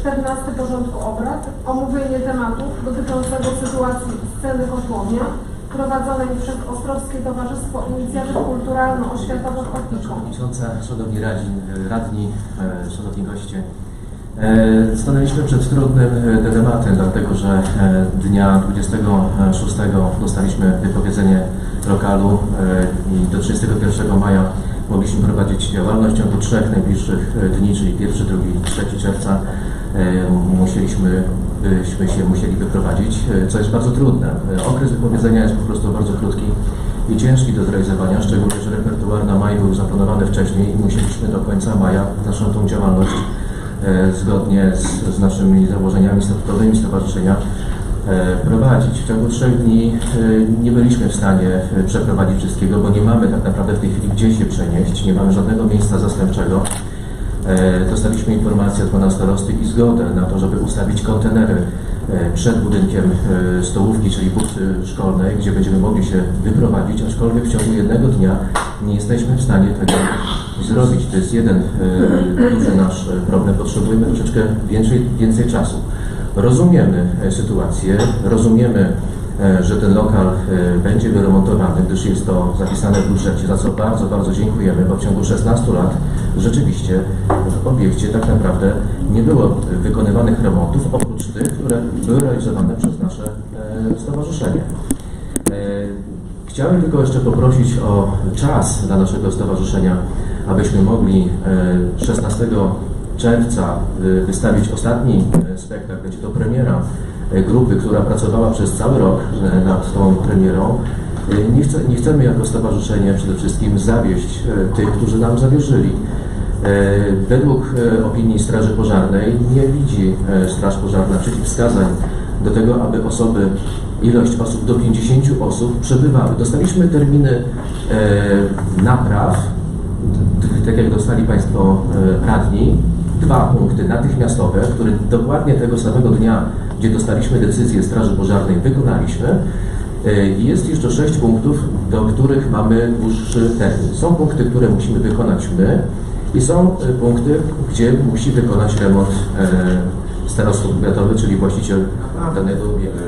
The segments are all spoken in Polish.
14 porządku obrad. Omówienie tematu dotyczącego sytuacji sceny Kotłownia prowadzonej przez Ostrowskie Towarzystwo Inicjatyw Kulturalno-Oświatowych Ochotniczą. Przewodnicząca, Szanowni radni, radni e, Szanowni goście. E, Stanęliśmy przed trudnym e, tematem, dlatego że e, dnia 26 dostaliśmy wypowiedzenie lokalu e, i do 31 maja mogliśmy prowadzić działalność. W ciągu trzech najbliższych e, dni, czyli 1, 2 i 3 czerwca e, musieliśmy byśmy się musieli wyprowadzić, e, co jest bardzo trudne. E, Okres wypowiedzenia jest po prostu bardzo krótki i ciężki do zrealizowania, szczególnie, że repertuar na maj był zaplanowany wcześniej i musieliśmy do końca maja naszą tą działalność e, zgodnie z, z naszymi założeniami statutowymi stowarzyszenia e, prowadzić. W ciągu trzech dni e, nie byliśmy w stanie e, przeprowadzić wszystkiego, bo nie mamy tak naprawdę w tej chwili gdzie się przenieść, nie mamy żadnego miejsca zastępczego. E, Dostaliśmy informację od pana starosty i zgodę na to, żeby ustawić kontenery e, przed budynkiem e, stołówki, czyli busy szkolnej, gdzie będziemy mogli się wyprowadzić, aczkolwiek w ciągu jednego dnia nie jesteśmy w stanie tego zrobić. To jest jeden duży nasz problem. Potrzebujemy troszeczkę więcej, więcej czasu. Rozumiemy sytuację, rozumiemy, że ten lokal e, będzie wyremontowany, gdyż jest to zapisane w budżecie, za co bardzo, bardzo dziękujemy, bo w ciągu 16 lat rzeczywiście w obiekcie tak naprawdę nie było wykonywanych remontów, oprócz tych, które były realizowane przez nasze e, stowarzyszenie. E, Chciałem tylko jeszcze poprosić o czas dla naszego stowarzyszenia, abyśmy mogli e, 16 czerwca e, wystawić ostatni e, spektakl. Będzie to premiera e, grupy, która pracowała przez cały rok e, nad tą premierą. E, Nie, chce, nie chcemy jako stowarzyszenie przede wszystkim zawieść e, tych, którzy nam zawierzyli. E, Według e, opinii Straży Pożarnej nie widzi e, Straż Pożarna przeciwwskazań do tego, aby osoby, ilość osób do 50 osób przebywały. Dostaliśmy terminy e, napraw, tak jak dostali Państwo e, radni, dwa punkty natychmiastowe, które dokładnie tego samego dnia, gdzie dostaliśmy decyzję Straży Pożarnej, wykonaliśmy. I jest jeszcze sześć punktów, do których mamy dłuższy termin. Są punkty, które musimy wykonać my i są e, punkty, gdzie musi wykonać remont e, starostwo powiatowy, czyli właściciel danego obiektu.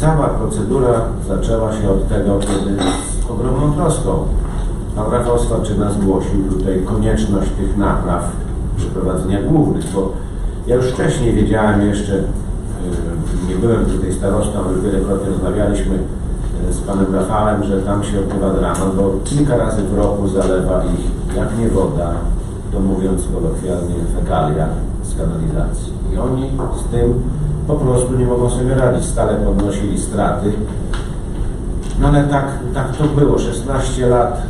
Cała procedura zaczęła się od tego, kiedy z ogromną troską pan Rafał Swarczyna zgłosił tutaj konieczność tych napraw przeprowadzenia głównych, bo ja już wcześniej wiedziałem jeszcze, e, nie byłem tutaj starostą, ale wielokrotnie rozmawialiśmy e, z panem Rafałem, że tam się odbywa dramat, bo kilka razy w roku zalewa ich jak nie woda, to mówiąc kolokwialnie fekalia z kanalizacji. I oni z tym po prostu nie mogą sobie radzić. Stale podnosili straty. No ale tak, tak to było. 16 lat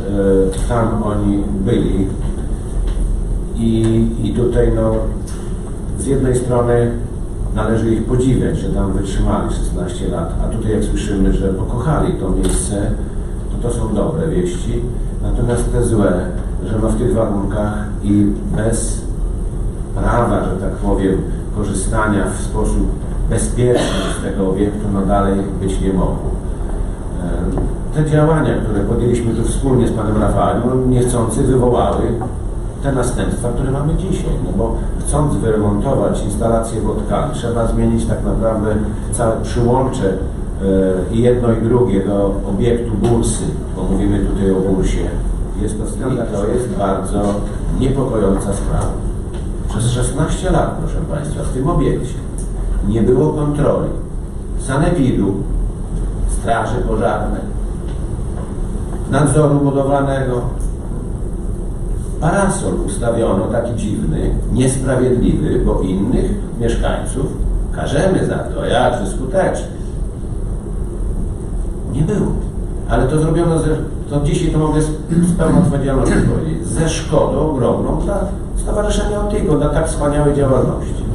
e, tam oni byli. I, I tutaj no, z jednej strony należy ich podziwiać, że tam wytrzymali 16 lat, a tutaj jak słyszymy, że pokochali to miejsce, to to są dobre wieści. Natomiast te złe, że no w tych warunkach i bez prawa, że tak powiem, korzystania w sposób bezpieczny z tego obiektu, no dalej być nie mogło. Te działania, które podjęliśmy tu wspólnie z panem Rafałem, no niechcący wywołały te następstwa, które mamy dzisiaj. No bo chcąc wyremontować instalację wodkami, trzeba zmienić tak naprawdę całe przyłącze e, i jedno i drugie do obiektu bursy, bo mówimy tutaj o bursie. Jest to, i to jest bardzo niepokojąca sprawa. Przez 16 lat, proszę Państwa, w tym obiekcie nie było kontroli sanepidu, straży pożarnej, nadzoru budowlanego. Parasol ustawiono taki dziwny, niesprawiedliwy, bo innych mieszkańców karzemy za to, jakże skutecznie. Nie było. Ale to zrobiono, ze, to dzisiaj to mogę z, z pełną odpowiedzialnością powiedzieć, ze szkodą ogromną dla Stowarzyszenia Antygo, dla tak wspaniałej działalności.